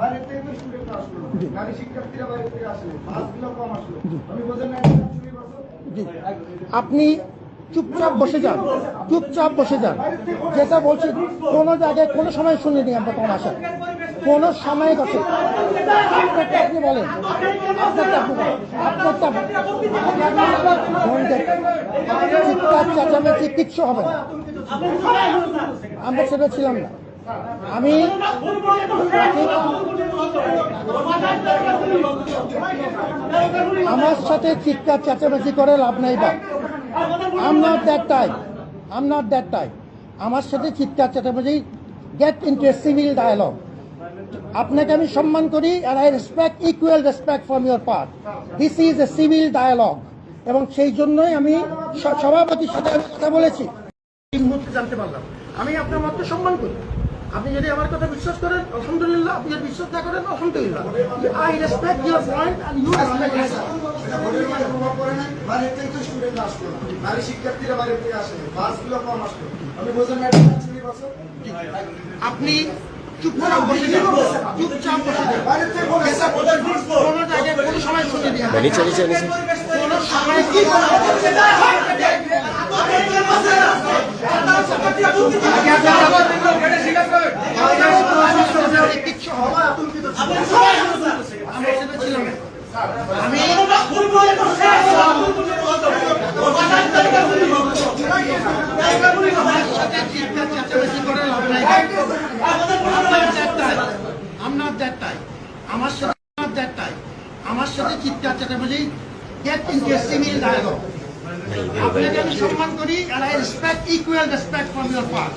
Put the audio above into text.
বাইরের থেকে তো স্টুডেন্ট আসলো। নারী শিক্ষার্থীরা বাইরে থেকে আসলে। বাসগুলো কম আসলো। আমি বোঝেন না এটা চুরি বছর জি। আপনি চুপচাপ বসে যান। চুপচাপ বসে যান। যেটা বলছি কোনো জায়গায় কোনো সময় শুনিনি আমরা তোমার আশা কোনো সময় আপনারটা আপনি বলেন। আপনারটা আপনি বলেন। আপনারটা বলেন। চিৎকার চেঁচামেচি কিচ্ছু হবে না। আমরা সেটা ছিলাম না। আমি আমার সাথে চিৎকার, চেঁচামেচি করে লাভ নাই বা I'm not that type I'm that আমার সাথে চিৎকার, চেঁচামেচি get into a civil dialogue আপনাকে আমি সম্মান করি আর I respect equal respect from your part this is a civil dialogue এবং সেই জন্যই আমি সভাপতির সাথে আমি কথা বলেছি। জানতে পারলাম। আমি আপনার মত সম্মান করি। আপনি যদি আমার কথা বিশ্বাস করেন আলহামদুলিল্লাহ। আপনি যদি বিশ্বাস না করেন আলহামদুলিল্লাহ। I respect your point and you respect আপনি চুপচাপ বসে যান। চুপচাপ বসে কোনো জায়গায় কোনো সময় শুনে কোনো সময় কি হবে না। আতঙ্কিত ছিল। আমরা সেটা ছিলাম না। আমি that type. আমার সাথে that type. আমার সাথে চিৎকার চেঁচামেচি get into a civil dialogue. আপনাকে আমি সম্মান করি and I respect equal respect from your part.